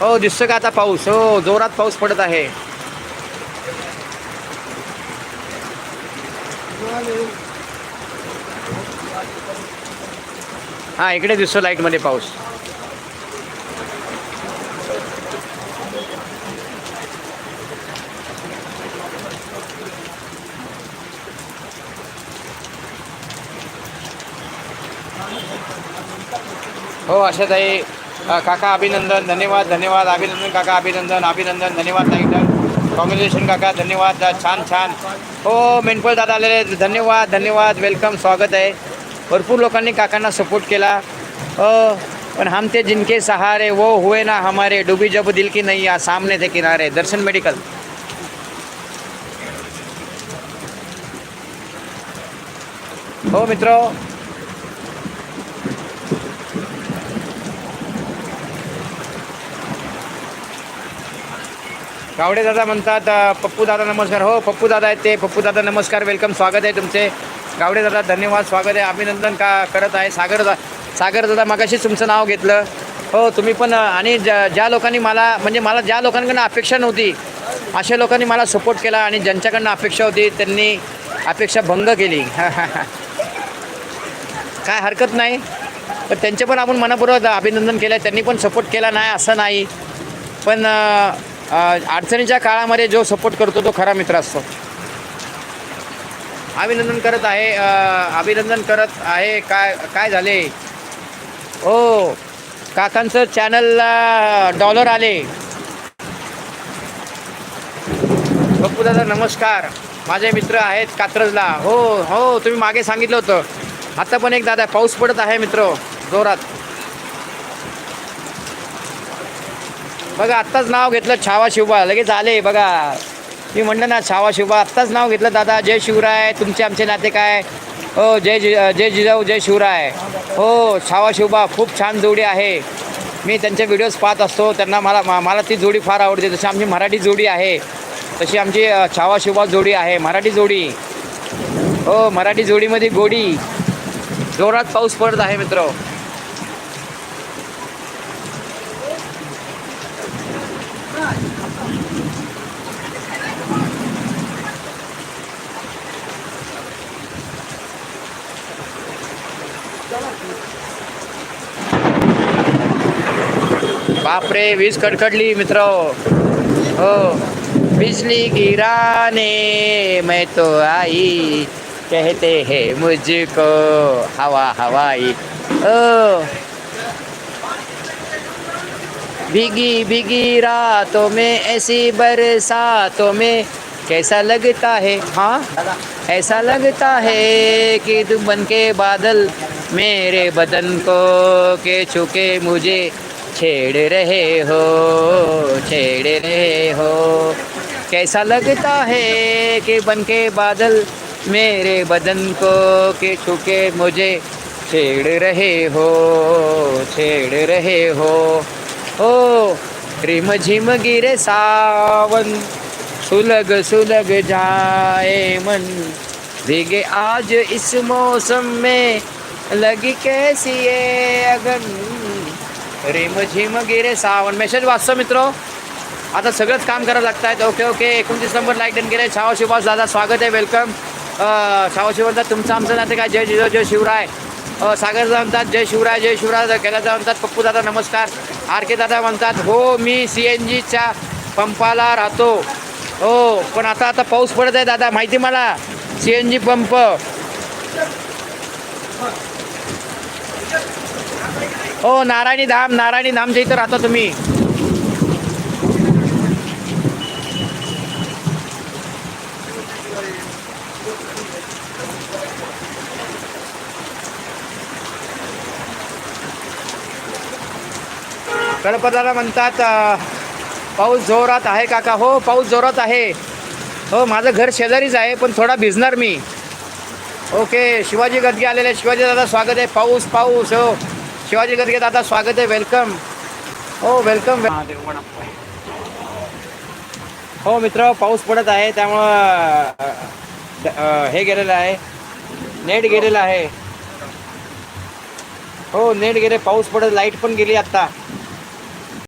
हो दिसतो का आता पाऊस? हो जोरात पाऊस पडत आहे. हा इकडे दिसतो लाइटमध्ये पाऊस. हो अशाच आहे काका अभिनंदन, धन्यवाद धन्यवाद, अभिनंदन काका, अभिनंदन अभिनंदन, धन्यवाद ताईंदन कॉंग्रॅच्युलेशन काका, धन्यवाद छान छान. हो, मेनपल दादा आलेले धन्यवाद धन्यवाद वेलकम स्वागत आहे. भरपूर लोकांनी काकांना सपोर्ट केला. हो, पण हम ते जिनके सहारे, वो हुए ना हमारे. डुबी जब दिल की नहीं आ सामने थे किनारे. दर्शन मेडिकल हो, मित्र. गावडे दादा म्हणतात पप्पू दादा नमस्कार. हो पप्पू दादा आहेत ते. पप्पू दादा नमस्कार वेलकम स्वागत आहे तुमचे. गावडे दादा धन्यवाद स्वागत आहे. अभिनंदन का करत आहे? सागर दा सागर दादा मागाशीच तुमचं नाव घेतलं. हो तुम्ही पण आणि ज्या ज्या लोकांनी मला म्हणजे मला ज्या लोकांकडनं अपेक्षा नव्हती अशा लोकांनी मला सपोर्ट केला आणि ज्यांच्याकडनं अपेक्षा होती त्यांनी अपेक्षा भंग केली. काय हरकत नाही. पण त्यांचे पण आपण मनापूर्वक अभिनंदन केलं त्यांनी पण सपोर्ट केला नाही असं नाही. पण अडचणीच्या काळामध्ये जो सपोर्ट करतो तो खरा मित्र असतो. अभिनंदन करत आहे अभिनंदन करत आहे. काय काय झाले? हो काकांचं चॅनलला डॉलर आले. बप्पू दादा नमस्कार. माझे मित्र आहेत कात्रजला. हो हो तुम्ही मागे सांगितलं होतं. आता पण एक दादा पाऊस पडत आहे मित्र जोरात. बघा आत्ताच नाव घेतलं छावा शिवबा. लगेच आले बघा. मी म्हणलं ना छावा शिवबा आत्ताच नाव घेतलं दादा जय शिवराय तुमचे आमचे नाते काय? हो जय जि जय जिजाऊ जय शिवराय. हो छावा शिवबा खूप छान जोडी आहे. मी त्यांचे व्हिडिओज पाहत असतो त्यांना मला मा- मला ती जोडी फार आवडते. जशी आमची मराठी जोडी आहे तशी आमची छावा शिवबा जोडी आहे मराठी जोडी. हो मराठी जोडीमध्ये गोडी. जोरात पाऊस पडत आहे मित्र. बापरे, वीज कडकडली मित्र. हो. बिजली गिराने मैं तो आई. कहते हैं मुझको हवा हवाई. ओ भीगी भीगी रातों में, ऐसी बरसातों में। कैसा लगता है? हाँ? ऐसा लगता है कि तुम बन के बादल मेरे बदन को के छुके मुझे छेड़ रहे हो, छेड़ रहे हो। कैसा लगता है कि बन के बादल मेरे बदन को के छुके मुझे छेड़ रहे हो, छेड़ रहे हो। हो. रिम झिम गिरे सावन सुलग सुलग जाए मन. भीगे आज इस मौसम में लगी कैसी ये अगन. रिम झिम गिरे सावन मेसेज वाचतो मित्र आता सगळंच काम करावं लागत आहेत ओके ओके. एकोणतीस नंबर लाईक डन केले छावा शिवास दादा स्वागत आहे. वेलकम छावा शिवास तुमचं आमचं नाते काय? जय जिजाऊ जय शिवराय. सागर म्हणतात जय शिवराय जय शिवराय. केला म्हणतात पप्पू दादा नमस्कार. आर के दादा म्हणतात हो मी सी एन जीच्या पंपाला राहतो. हो पण आता आता पाऊस पडत आहे दादा माहिती मला? C N G pump. हो नारायणी धाम नारायणी धामच्या इथं राहता तुम्ही. गणपताला म्हणतात पाऊस जोरात आहे काका. हो पाऊस जोरात आहे. हो माझं घर शेजारीच आहे पण थोडा भिजणार मी. ओके शिवाजी गदगे आलेले. शिवाजी दादा स्वागत आहे. पाऊस पाऊस हो. शिवाजी गदगे दादा स्वागत आहे. वेलकम. हो वेलकम हो मित्र पाऊस पडत आहे त्यामुळं हे गेलेलं आहे. नेट गेलेलं आहे. हो नेट गेले पाऊस पडत लाइट पण गेली आत्ता